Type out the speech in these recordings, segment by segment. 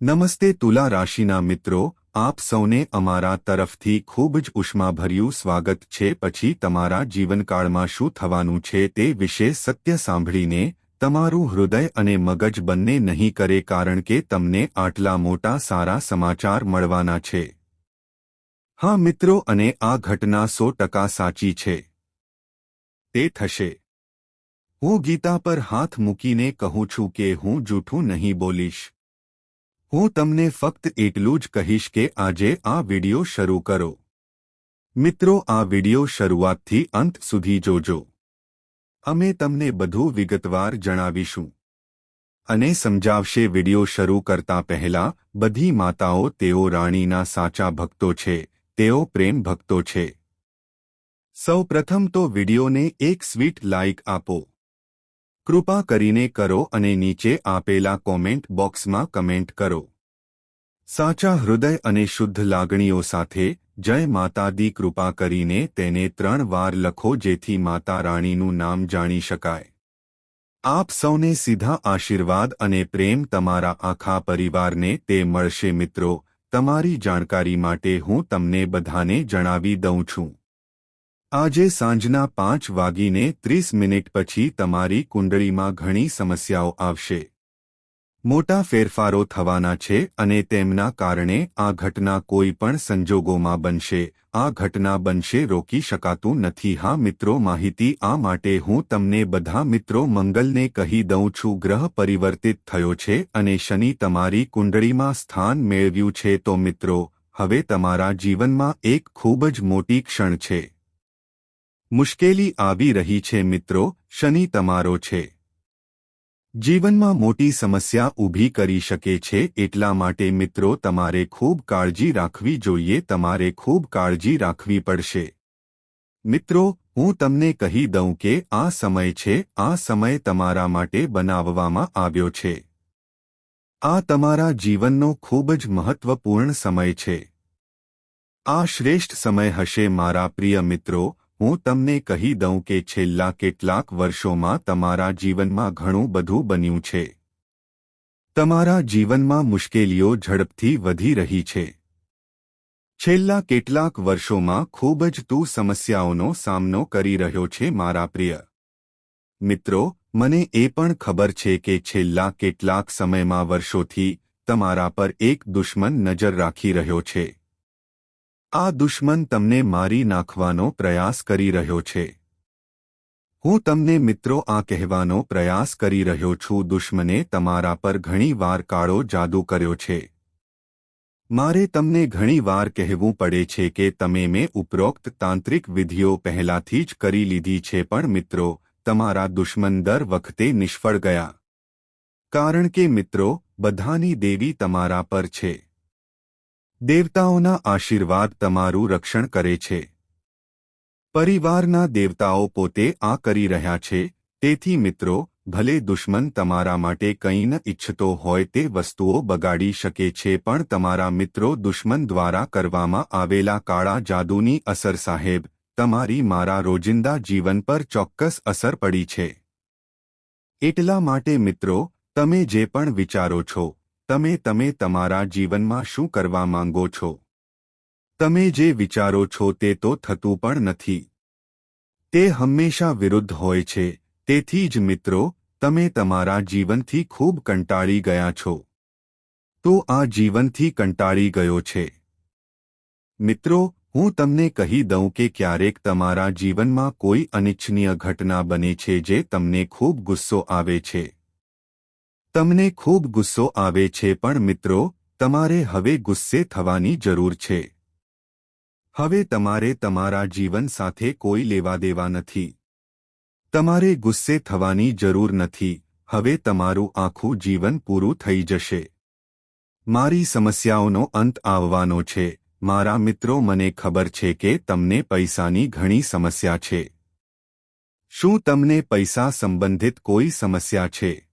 નમસ્તે તુલા રાશિના મિત્રો, આપ સૌને અમારા તરફથી ખૂબ જ ઉષ્માભર્યું સ્વાગત છે. પછી તમારા જીવનકાળમાં શું થવાનું છે તે વિશે સત્ય સાંભળીને તમારું હૃદય અને મગજ બંને નહીં કરે કારણ કે તમને આટલા મોટા સારા સમાચાર મળવાના છે. હા મિત્રો, અને આ ઘટના સો ટકા સાચી છે. તે થશે. હું ગીતા પર હાથ મૂકીને કહું છું કે હું જૂઠું નહીં બોલીશ. હું તમને ફક્ત એટલું જ કહીશ કે આજે આ વિડિયો શરૂ કરો. મિત્રો, આ વિડિયો શરૂઆતથી અંત સુધી જોજો. અમે તમને બધું વિગતવાર જણાવીશું. અને સમજાવશે વિડિયો શરૂ કરતા પહેલા, બધી માતાઓ તેઓ રાણીના સાચા ભક્તો છે, તેઓ પ્રેમ ભક્તો છે. સૌ પ્રથમ તો વિડિયોને એક સ્વીટ લાઇક આપો. કૃપા કરીને કરો અને નીચે આપેલા કોમેન્ટ બોક્સમાં કમેન્ટ કરો. સાચા હૃદય અને શુદ્ધ લાગણીઓ સાથે, જય માતાદી કૃપા કરીને તેને ત્રણ વાર લખો જેથી માતા રાણીનું નામ જાણી શકાય. આપ સૌને સીધા આશીર્વાદ અને પ્રેમ તમારા આખા પરિવારને તે મળશે મિત્રો, તમારી જાણકારી માટે હું તમને બધાને જણાવી દઉં છું. આજે સાંજના પાંચ વાગીને ત્રીસ મિનિટ પછી તમારી કુંડળીમાં ઘણી સમસ્યાઓ આવશે. મોટા ફેરફારો થવાના છે અને તેમના કારણે આ ઘટના કોઈ પણ સંજોગોમાં બનશે. આ ઘટના બનશે રોકી શકાતું નથી. હા, મિત્રો, માહિતી આ માટે હું તમને બધા મિત્રો મંગલને કહી દઉં છું. ગ્રહ પરિવર્તિત થયો છે અને શનિ તમારી કુંડળીમાં સ્થાન મેળવ્યું છે. તો મિત્રો, હવે તમારા જીવનમાં એક ખૂબ જ મોટી ક્ષણ છે. મુશ્કેલી આવી રહી છે મિત્રો, શનિ તમારો છે. જીવનમાં મોટી સમસ્યા ઊભી કરી શકે છે, એટલા માટે મિત્રો તમારે ખૂબ કાળજી રાખવી જોઈએ, તમારે ખૂબ કાળજી રાખવી પડશે. મિત્રો, હું તમને કહી દઉં કે આ સમય છે, આ સમય તમારા માટે બનાવવામાં આવ્યો છે. આ તમારા જીવનનો ખૂબ જ મહત્વપૂર્ણ સમય છે. આ શ્રેષ્ઠ સમય હશે, મારા પ્રિય મિત્રો હું તમને કહી દઉં કે છેલ્લા કેટલાક વર્ષોમાં તમારા જીવનમાં ઘણું બધું બન્યું છે. તમારા જીવનમાં મુશ્કેલીઓ ઝડપથી વધી રહી છે. છેલ્લા કેટલાક વર્ષોમાં ખૂબ જ તું સમસ્યાઓનો સામનો કરી રહ્યો છે, મારા પ્રિય. મિત્રો, મને એ પણ ખબર છે કે છેલ્લા કેટલાક સમયમાં વર્ષોથી તમારા પર એક દુશ્મન નજર રાખી રહ્યો છે. આ દુશ્મન તમને મારી નાખવાનો પ્રયાસ કરી રહ્યો છે. હું તમને મિત્રો આ કહેવાનો પ્રયાસ કરી રહ્યો છું, દુશ્મને તમારા પર ઘણી વાર કાળો જાદુ કર્યો છે. મારે તમને ઘણી વાર કહેવું પડે છે કે તમે મેં ઉપરોક્ત તાંત્રિક વિધિઓ પહેલાથી જ કરી લીધી છે, પણ મિત્રો, તમારા દુશ્મન દર વખતે નિષ્ફળ ગયા. કારણ કે મિત્રો, બધાની દેવી તમારા પર છે. દેવતાઓના આશીર્વાદ તમારું રક્ષણ કરે છે. પરિવારના દેવતાઓ પોતે આ કરી રહ્યા છે, તેથી મિત્રો, ભલે દુશ્મન તમારા માટે કંઈ ન ઇચ્છતો હોય તે વસ્તુઓ બગાડી શકે છે પણ તમારા મિત્રો દુશ્મન દ્વારા કરવામાં આવેલા કાળા જાદુની અસર સાહેબ, તમારી મારા રોજિંદા જીવન પર ચોક્કસ અસર પડી છે. એટલા માટે મિત્રો, તમે જે પણ વિચારો છો તમે તમે તમારા જીવનમાં શું કરવા માંગો છો? તમે જે વિચારો છો તે તો થતું પણ નથી. તે હંમેશા વિરુદ્ધ હોય છે. તેથી જ મિત્રો, તમે તમારા જીવનથી ખૂબ કંટાળી ગયા છો. તો આ જીવનથી કંટાળી ગયો છે. મિત્રો, હું તમને કહી દઉં કે ક્યારેક તમારા જીવનમાં કોઈ અનિચ્છનીય ઘટના બને છે જે તમને ખૂબ ગુસ્સો આવે છે. તમને ખૂબ ગુસ્સો આવે છે પણ મિત્રો, તમારે હવે ગુસ્સે થવાની જરૂર છે. હવે તમારે તમારા જીવન સાથે કોઈ લેવા દેવા નથી. તમારે ગુસ્સે થવાની જરૂર નથી. હવે તમારું આખું જીવન પૂરું થઈ જશે. મારી સમસ્યાઓનો અંત આવવાનો છે. મારા મિત્રો, મને ખબર છે કે તમને પૈસાની ઘણી સમસ્યા છે. શું તમને પૈસા સંબંધિત કોઈ સમસ્યા છે?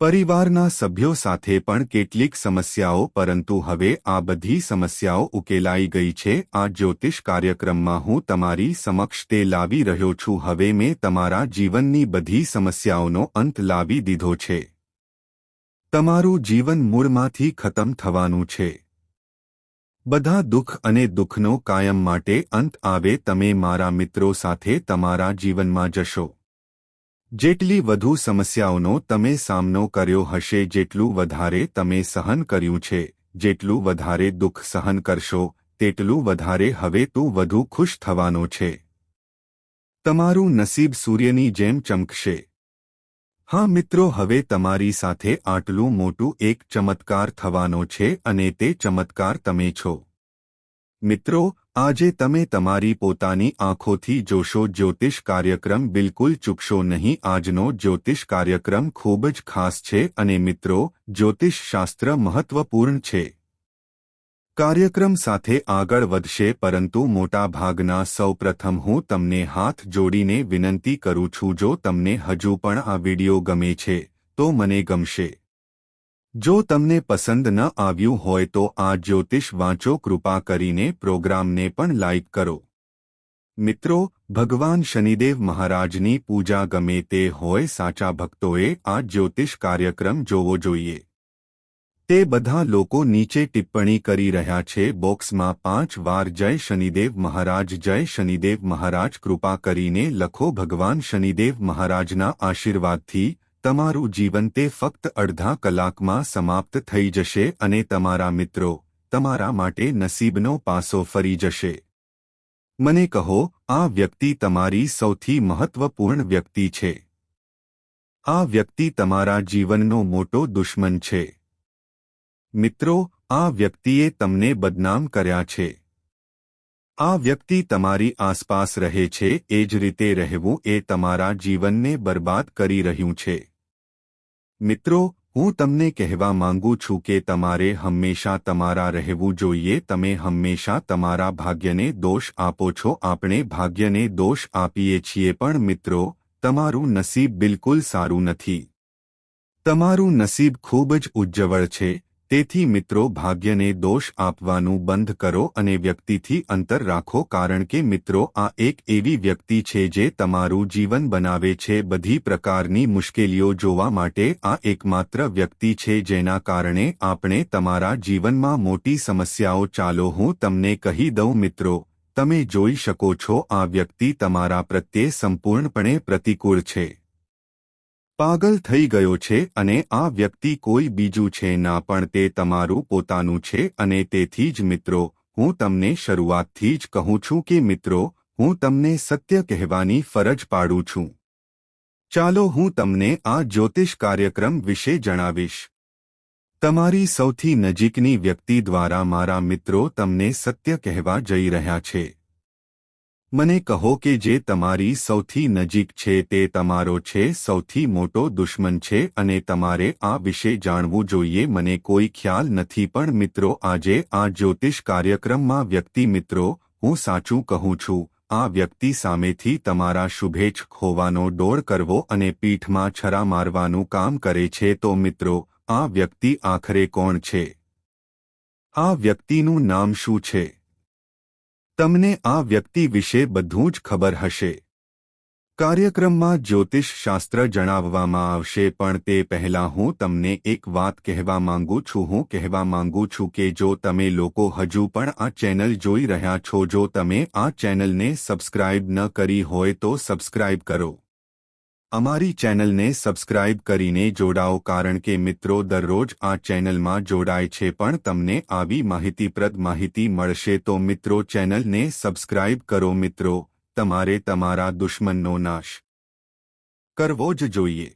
પરિવારના સભ્યો સાથે પણ કેટલીક સમસ્યાઓ, પરંતુ હવે આ બધી સમસ્યાઓ ઉકેલાઈ ગઈ છે. આ જ્યોતિષ કાર્યક્રમમાં હું તમારી સમક્ષ તે લાવી રહ્યો છું. હવે મેં તમારા જીવનની બધી સમસ્યાઓનો અંત લાવી દીધો છે. તમારું જીવન મૂળમાંથી ખતમ થવાનું છે. બધા દુઃખ અને દુઃખનો કાયમ માટે અંત આવે. તમે મારા મિત્રો સાથે તમારા જીવનમાં જશો. જેટલી વધુ સમસ્યાઓનો તમે સામનો કર્યો હશે, જેટલું વધારે તમે સહન કર્યું છે, જેટલું વધારે દુઃખ સહન કરશો, તેટલું વધારે હવે તું વધુ ખુશ થવાનો છે. તમારું નસીબ સૂર્યની જેમ ચમકશે. હા મિત્રો, હવે તમારી સાથે આટલું મોટું એક ચમત્કાર થવાનો છે અને તે ચમત્કાર તમે છો. મિત્રો, આજે તમે તમારી પોતાની આંખોથી જોશો, જ્યોતિષ કાર્યક્રમ બિલકુલ ચૂકશો નહીં. આજનો જ્યોતિષ કાર્યક્રમ ખૂબ જ ખાસ છે અને મિત્રો, જ્યોતિષ શાસ્ત્ર મહત્વપૂર્ણ છે. કાર્યક્રમ સાથે આગળ વધશે, પરંતુ મોટા ભાગના સૌપ્રથમ હું તમને હાથ જોડીને વિનંતી કરું છું, જો તમને હજુ પણ આ વિડિયો ગમે છે, તો મને ગમશે. જો તમને પસંદ ન આવ્યું હોય તો આ જ્યોતિષ વાંચો, કૃપા કરીને પ્રોગ્રામને પણ લાઇક કરો. મિત્રો, ભગવાન શનિદેવ મહારાજની પૂજા ગમે તે હોય સાચા ભક્તોએ આ જ્યોતિષ કાર્યક્રમ જોવો જોઈએ. તે બધા લોકો નીચે ટિપ્પણી કરી રહ્યા છે, બોક્સમાં પાંચ વાર જય શનિદેવ મહારાજ, જય શનિદેવ મહારાજ, કૃપા કરીને લખો ભગવાન શનિદેવ મહારાજના આશીર્વાદથી તમારું જીવન તે ફક્ત અડધા કલાકમાં સમાપ્ત થઈ જશે અને તમારા મિત્રો તમારા માટે નસીબનો પાસો ફરી જશે. મને કહો, આ વ્યક્તિ તમારી સૌથી મહત્વપૂર્ણ વ્યક્તિ છે. આ વ્યક્તિ તમારા જીવનનો મોટો દુશ્મન છે. મિત્રો, આ વ્યક્તિએ તમને બદનામ કર્યા છે. આ વ્યક્તિ તમારી આસપાસ રહે છે, એ જ રીતે રહેવું એ તમારા જીવનને બરબાદ કરી રહ્યું છે. મિત્રો, હું તમને કહેવા માંગુ છું કે તમારે હંમેશા તમારા રહેવું જોઈએ, તમે હંમેશા તમારા ભાગ્યને દોષ આપો છો, આપણે ભાગ્યને દોષ આપીએ છીએ, પણ મિત્રો, તમારું નસીબ બિલકુલ સારું નથી. તમારું નસીબ ખૂબ જ ઉજ્જવળ છે તેથી મિત્રો ભાગ્યને દોષ આપવાનું બંધ કરો અને વ્યક્તિથી અંતર રાખો કારણ કે મિત્રો આ એક એવી વ્યક્તિ છે જે તમારું જીવન બનાવે છે બધી પ્રકારની મુશ્કેલીઓ જોવા માટે આ એકમાત્ર વ્યક્તિ છે જેના કારણે આપણે તમારા જીવનમાં મોટી સમસ્યાઓ ચાલો હું તમને કહી દઉં મિત્રો, તમે જોઈ શકો છો આ વ્યક્તિ તમારા પ્રત્યે સંપૂર્ણપણે પ્રતિકૂળ છે. પાગલ થઈ ગયો છે અને આ વ્યક્તિ કોઈ બીજું છે ના પણ તે તમારું પોતાનું છે અને તેથી જ મિત્રો, હું તમને શરૂઆતથી જ કહું છું કે મિત્રો, હું તમને સત્ય કહેવાની ફરજ પાડું છું. ચાલો હું તમને આ જ્યોતિષ કાર્યક્રમ વિશે જણાવીશ. તમારી સૌથી નજીકની વ્યક્તિ દ્વારા મારા મિત્રો તમને સત્ય કહેવા જઈ રહ્યા છે. મને કહો કે જે તમારી સૌથી નજીક છે તે તમારો છે, સૌથી મોટો દુશ્મન છે અને તમારે આ વિશે જાણવું જોઈએ. મને કોઈ ખ્યાલ નથી, પણ મિત્રો, આજે આ જ્યોતિષ કાર્યક્રમમાં વ્યક્તિ મિત્રો, હું સાચું કહું છું, આ વ્યક્તિ સામેથી તમારા શુભેચ્છ ખોવાનો ડોળ કરવો અને પીઠમાં છરા મારવાનું કામ કરે છે. તો મિત્રો, આ વ્યક્તિ આખરે કોણ છે? આ વ્યક્તિનું નામ શું છે? તમને આ વ્યક્તિ વિશે બધું જ ખબર હશે. કાર્યક્રમમાં જ્યોતિષ શાસ્ત્ર જણાવવામાં આવશે, પણ તે પહેલાં હું તમને એક વાત કહેવા માંગુ છું. હું કહેવા માંગુ છું કે જો તમે લોકો હજુ પણ આ ચેનલ જોઈ રહ્યા છો, જો તમે આ ચેનલને સબસ્ક્રાઇબ ન કરી હોય તો સબસ્ક્રાઇબ કરો. અમારી ચેનલને સબસ્ક્રાઇબ કરીને જોડાઓ કારણ કે મિત્રો દરરોજ આ ચેનલમાં જોડાય છે પણ તમને આવી માહિતીપ્રદ માહિતી મળશે તો મિત્રો ચેનલને સબસ્ક્રાઇબ કરો મિત્રો, તમારે તમારા દુશ્મનનો નાશ કરવો જ જોઈએ.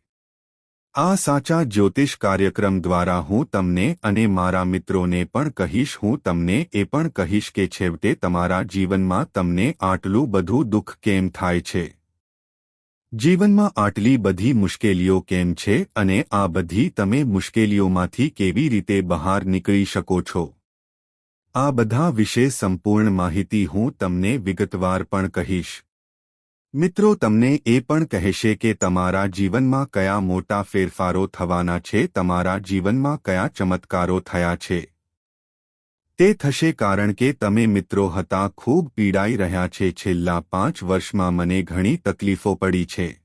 આ સાચા જ્યોતિષ કાર્યક્રમ દ્વારા હું તમને અને મારા મિત્રોને પણ કહીશ, હું તમને એ પણ કહીશ કે છેવટે તમારા જીવનમાં તમને આટલું બધું દુઃખ કેમ થાય છે? જીવનમાં આટલી બધી મુશ્કેલીઓ કેમ છે અને આ બધી તમે મુશ્કેલીઓમાંથી કેવી રીતે બહાર નીકળી શકો છો? આ બધા વિશે સંપૂર્ણ માહિતી હું તમને વિગતવાર પણ કહીશ. મિત્રો, તમને એ પણ કહેશે કે તમારા જીવનમાં કયા મોટા ફેરફારો થવાના છે, તમારા જીવનમાં કયા ચમત્કારો થયા છે. તે થશે કારણ કે તમે મિત્રો હતા, ખૂબ પીડાઈ રહ્યા છે. છેલ્લા પાંચ વર્ષમાં મને ઘણી તકલીફો પડી છે.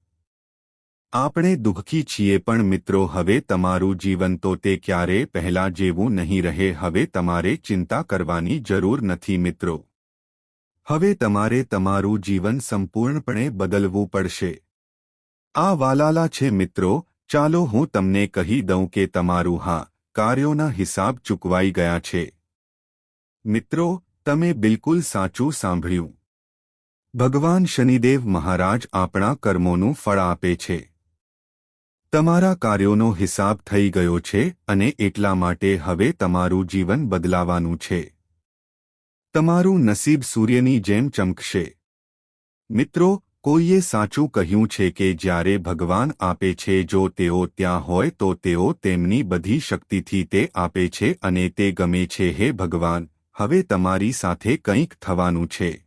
આપણે દુઃખી છીએ, પણ મિત્રો, હવે તમારું જીવન તો તે ક્યારે પહેલા જેવું નહીં રહે, હવે તમારે ચિંતા કરવાની જરૂર નથી, મિત્રો. હવે તમારે તમારું જીવન સંપૂર્ણપણે બદલવું પડશે. આ વાલાલા છે, મિત્રો. ચાલો હું તમને કહી દઉં કે તમારું હા, કાર્યોના હિસાબ ચૂકવાઈ ગયા છે. મિત્રો, તમે બિલકુલ સાચું સાંભળ્યું. ભગવાન શનિદેવ મહારાજ આપણા કર્મોનું ફળ આપે છે. તમારા કાર્યોનો હિસાબ થઈ ગયો છે અને એટલા માટે હવે તમારું જીવન બદલાવાનું છે. તમારું નસીબ સૂર્યની જેમ ચમકશે. મિત્રો, કોઈએ સાચું કહ્યું છે કે જ્યારે ભગવાન આપે છે જો તેઓ ત્યાં હોય તો તેઓ તેમની બધી શક્તિથી તે આપે છે અને તે ગમે છે, હે ભગવાન. હવે તમારી સાથે કંઈક થવાનું છે.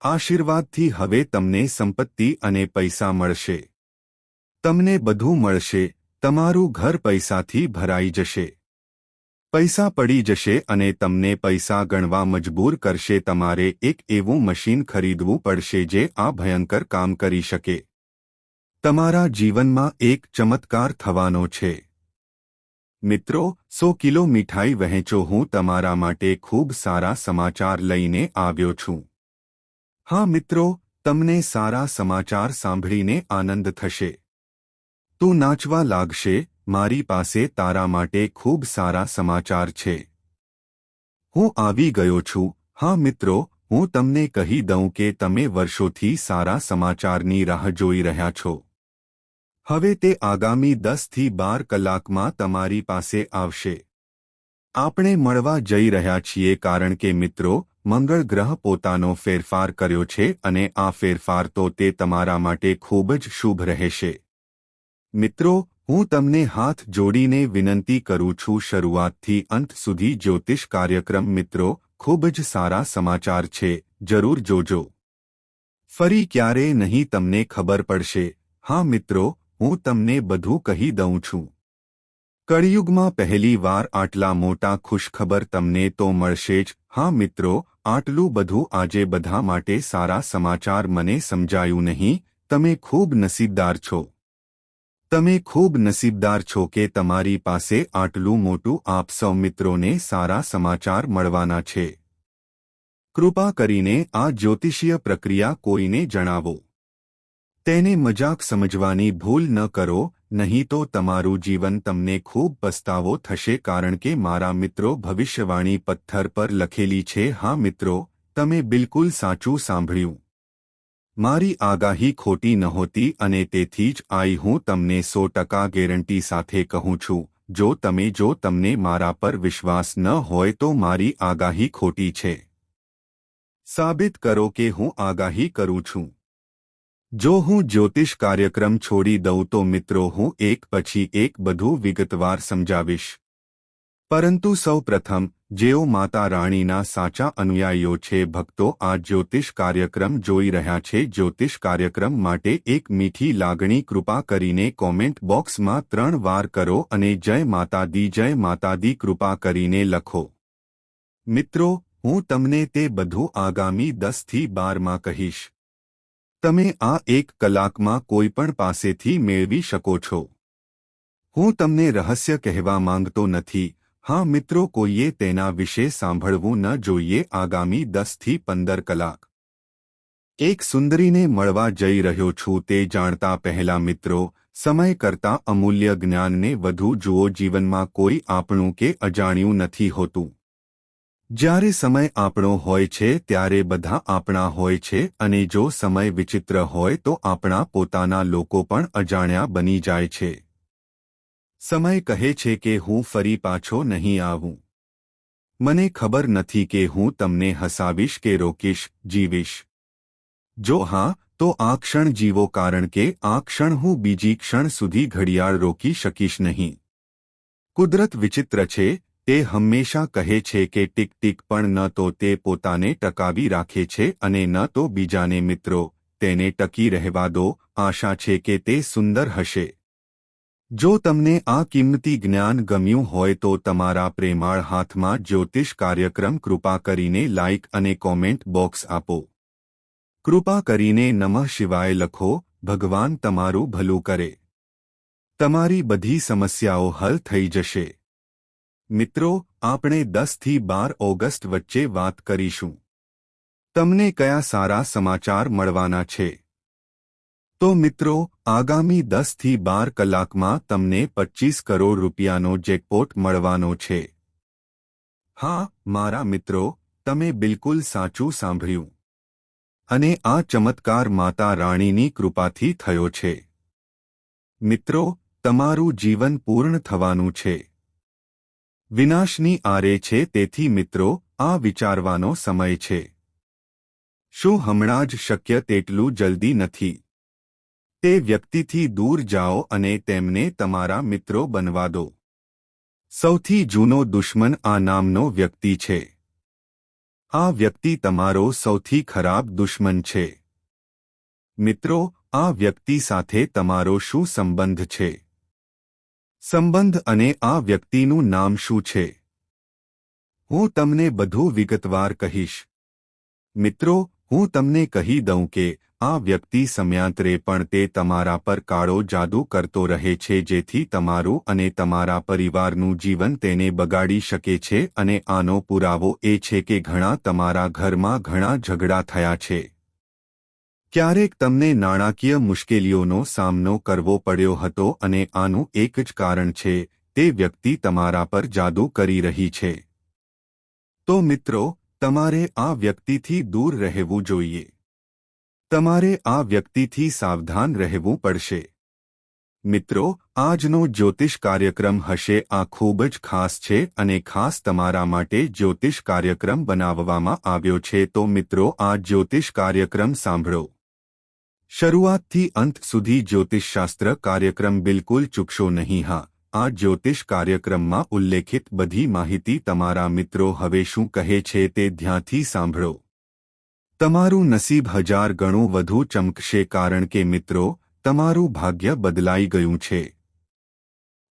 આશીર્વાદથી હવે તમને સંપત્તિ અને પૈસા મળશે. તમને બધું મળશે, તમારું ઘર પૈસાથી ભરાઈ જશે. પૈસા પડી જશે અને તમને પૈસા ગણવા મજબૂર કરશે. તમારે એક એવું મશીન ખરીદવું પડશે જે આ ભયંકર કામ કરી શકે. તમારા જીવનમાં એક ચમત્કાર થવાનો છે. મિત્રો, સો કિલો મીઠાઈ વહેંચો. હું તમારા માટે ખૂબ સારા સમાચાર લઈને આવ્યો છું. હા મિત્રો, તમને સારા સમાચાર સાંભળીને આનંદ થશે. તું નાચવા લાગશે, મારી પાસે તારા માટે ખૂબ સારા સમાચાર છે. હું આવી ગયો છું. હા મિત્રો, હું તમને કહી દઉં કે તમે વર્ષોથી સારા સમાચારની રાહ જોઈ રહ્યા છો. હવે તે આગામી દસથી બાર કલાકમાં તમારી પાસે આવશે. આપણે મળવા જઈ રહ્યા છીએ કારણ કે મિત્રો, મંગળ ગ્રહ પોતાનો ફેરફાર કર્યો છે અને આ ફેરફાર તો તે તમારા માટે ખૂબ જ શુભ રહેશે. મિત્રો, હું તમને હાથ જોડીને વિનંતી કરું છું શરૂઆતથી અંત સુધી જ્યોતિષ કાર્યક્રમ મિત્રો, ખૂબ જ સારા સમાચાર છે, જરૂર જોજો. ફરી ક્યારે નહીં તમને ખબર પડશે. હા મિત્રો હું તમને બધું કહી દઉં છું. કળિયુગમાં પહેલી વાર આટલા મોટા ખુશખબર તમને તો મળશે જ. હા મિત્રો, આટલું બધું આજે બધા માટે સારા સમાચાર મને સમજાયું નહીં. તમે ખૂબ નસીબદાર છો. તમે ખૂબ નસીબદાર છો કે તમારી પાસે આટલું મોટું આપ સૌ મિત્રોને સારા સમાચાર મળવાના છે. કૃપા કરીને આ જ્યોતિષીય પ્રક્રિયા કોઈને જણાવો. તેને મજાક સમજવાની ભૂલ ન કરો, નહીં તો તમારું જીવન તમને ખૂબ પસ્તાવો થશે કારણ કે મારા મિત્રો ભવિષ્યવાણી પથ્થર પર લખેલી છે, હા મિત્રો, તમે બિલકુલ સાચું સાંભળ્યું. મારી આગાહી ખોટી નહોતી અને તેથી જ આઈ હું તમને સો ટકા ગેરંટી સાથે કહું છું. જો તમે, જો તમને મારા પર વિશ્વાસ ન હોય તો મારી આગાહી ખોટી છે. સાબિત કરો કે હું આગાહી કરું છું. જો હું જ્યોતિષ કાર્યક્રમ છોડી દઉં તો મિત્રો હું એક પછી એક બધું વિગતવાર સમજાવીશ. પરંતુ સૌ પ્રથમ જેઓ માતા રાણીના સાચા અનુયાયીઓ છે, ભક્તો આ જ્યોતિષ કાર્યક્રમ જોઈ રહ્યા છે. જ્યોતિષ કાર્યક્રમ માટે એક મીઠી લાગણી કૃપા કરીને કોમેન્ટ બોક્સમાં ત્રણ વાર કરો અને જય માતાદી જય માતાદી કૃપા કરીને લખો. મિત્રો, હું તમને તે બધું આગામી દસથી બારમાં કહીશ. તમે આ એક કલાકમાં કોઈપણ પાસેથી મેળવી શકો છો. હું તમને રહસ્ય કહેવા માંગતો નથી. હા મિત્રો કોઈએ તેના વિશે સાંભળવું ન જોઈએ આગામી દસથી પંદર કલાક. એક સુંદરીને મળવા જઈ રહ્યો છું તે જાણતા પહેલા મિત્રો, સમય કરતા અમૂલ્ય જ્ઞાનને વધુ જુઓ જીવનમાં કોઈ આપણું કે અજાણ્યું નથી હોતું. જ્યારે સમય આપણો હોય છે ત્યારે બધા આપણા હોય છે અને જો સમય વિચિત્ર હોય તો આપણા પોતાના લોકો પણ અજાણ્યા બની જાય છે. સમય કહે છે કે હું ફરી પાછો નહીં આવું. મને ખબર નથી કે હું તમને હસાવીશ કે રોકીશ, જીવીશ. જો હા, તો આ ક્ષણ જીવો કારણ કે આ ક્ષણ હું બીજી ક્ષણ સુધી ઘડિયાળ રોકી શકીશ નહીં. કુદરત વિચિત્ર છે તે હંમેશા કહે છે કે ટીક ટીક પણ ન તો તે પોતાને ટકાવી રાખે છે અને ન તો બીજાને, મિત્રો, તેને ટકી રહેવા દો, આશા છે કે તે સુંદર હશે. જો તમને આ કિંમતી જ્ઞાન ગમ્યું હોય તો તમારા પ્રેમાળ હાથમાં જ્યોતિષ કાર્યક્રમ કૃપા કરીને લાઇક અને કોમેન્ટ બોક્સ આપો. કૃપા કરીને નમઃ શિવાય લખો, ભગવાન તમારું ભલું કરે. તમારી બધી સમસ્યાઓ હલ થઈ જશે. મિત્રો, આપણે દસથી બાર ઓગસ્ટ વચ્ચે વાત કરીશું. તમને કયા સારા સમાચાર મળવાના છે? તો મિત્રો, આગામી દસથી બાર કલાકમાં તમને પચ્ચીસ કરોડ રૂપિયાનો જેકપોટ મળવાનો છે. હા, મારા મિત્રો, તમે બિલકુલ સાચું સાંભળ્યું. અને આ ચમત્કાર માતા રાણીની કૃપાથી થયો છે. મિત્રો, તમારું જીવન પૂર્ણ થવાનું છે. વિનાશની આરે છે તેથી મિત્રો, આ વિચારવાનો સમય છે. શું હમણાં જ શક્ય તેટલું જલ્દી નથી? તે વ્યક્તિથી દૂર જાઓ અને તેમને તમારા મિત્રો બનવા દો. સૌથી જૂનો દુશ્મન આ નામનો વ્યક્તિ છે. આ વ્યક્તિ તમારો સૌથી ખરાબ દુશ્મન છે. મિત્રો, આ વ્યક્તિ સાથે તમારો શું સંબંધ છે? સંબંધ અને આ વ્યક્તિનું નામ શું છે? હું તમને બધું વિગતવાર કહીશ. મિત્રો, હું તમને કહી દઉં કે આ વ્યક્તિ સમયાંતરે પણ તે તમારા પર કાળો જાદુ કરતો રહે છે જેથી તમારું અને તમારા પરિવારનું જીવન તેને બગાડી શકે છે અને આનો પુરાવો એ છે કે ઘણા તમારા ઘરમાં ઘણા ઝઘડા થયા છે. ક્યારેક તમને નાણાકીય મુશ્કેલીઓનો સામનો કરવો પડ્યો હતો અને આનું એક જ કારણ છે, તે વ્યક્તિ તમારા પર જાદુ કરી રહી છે. તો મિત્રો, તમારે આ વ્યક્તિથી દૂર રહેવું જોઈએ. તમારે આ વ્યક્તિથી સાવધાન રહેવું પડશે. મિત્રો, આજનો જ્યોતિષ કાર્યક્રમ હશે, આ ખૂબ જ ખાસ છે અને ખાસ તમારા માટે જ્યોતિષ કાર્યક્રમ બનાવવામાં આવ્યો છે. તો મિત્રો, આ જ્યોતિષ કાર્યક્રમ સાંભળો. શરૂઆતથી અંત સુધી જ્યોતિષશાસ્ત્ર કાર્યક્રમ બિલકુલ ચૂકશો નહીં, હા. આ જ્યોતિષ કાર્યક્રમમાં ઉલ્લેખિત બધી માહિતી તમારા મિત્રો હવે શું કહે છે તે ધ્યાનથી સાંભળો. તમારું નસીબ હજાર ગણું વધુ ચમકશે કારણ કે મિત્રો, તમારું ભાગ્ય બદલાઈ ગયું છે.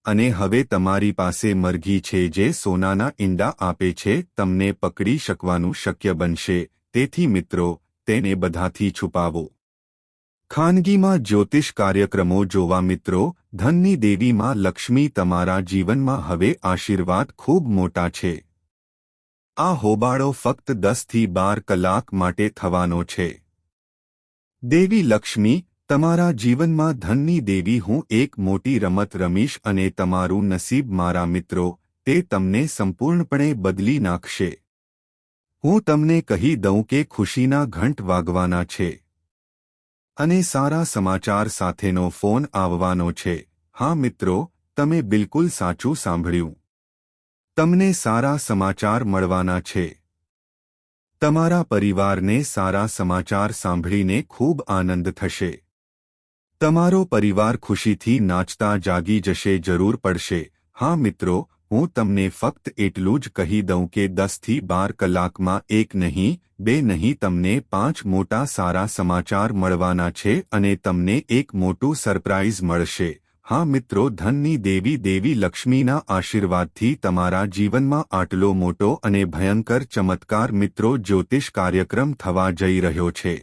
અને હવે તમારી પાસે મરઘી છે જે સોનાના ઈંડા આપે છે, તમને પકડી શકવાનું શક્ય બનશે. તેથી મિત્રો, તેને બધાથી છુપાવો. ખાનગીમાં જ્યોતિષ કાર્યક્રમો જોવા મિત્રો, ધનની દેવીમાં લક્ષ્મી તમારા જીવનમાં હવે આશીર્વાદ ખૂબ મોટા છે. આ હોબાળો ફક્ત દસથી બાર કલાક માટે થવાનો છે. દેવી લક્ષ્મી, તમારા જીવનમાં ધનની દેવી હું એક મોટી રમત રમીશ અને તમારું નસીબ મારા મિત્રો, તે તમને સંપૂર્ણપણે બદલી નાખશે. હું તમને કહી દઉં કે ખુશીના ઘંટ વાગવાના છે. અને સારા સમાચાર સાથેનો ફોન આવવાનો છે. હા મિત્રો, તમે બિલકુલ સાચું સાંભળ્યું. તમને સારા સમાચાર મળવાના છે. તમારા પરિવારને સારા સમાચાર સાંભળીને ખૂબ આનંદ થશે. તમારો પરિવાર ખુશીથી નાચતા જાગી જશે જરૂર પડશે. હા મિત્રો હું તમને ફક્ત એટલું જ કહી દઉં કે દસથી બાર કલાકમાં એક નહીં, બે નહીં તમને પાંચ મોટા સારા સમાચાર મળવાના છે અને તમને એક મોટું સરપ્રાઇઝ મળશે. હા મિત્રો, ધનની દેવી દેવી લક્ષ્મીના આશીર્વાદથી તમારા જીવનમાં આટલો મોટો અને ભયંકર ચમત્કાર મિત્રો, જ્યોતિષ કાર્યક્રમ થવા જઈ રહ્યો છે.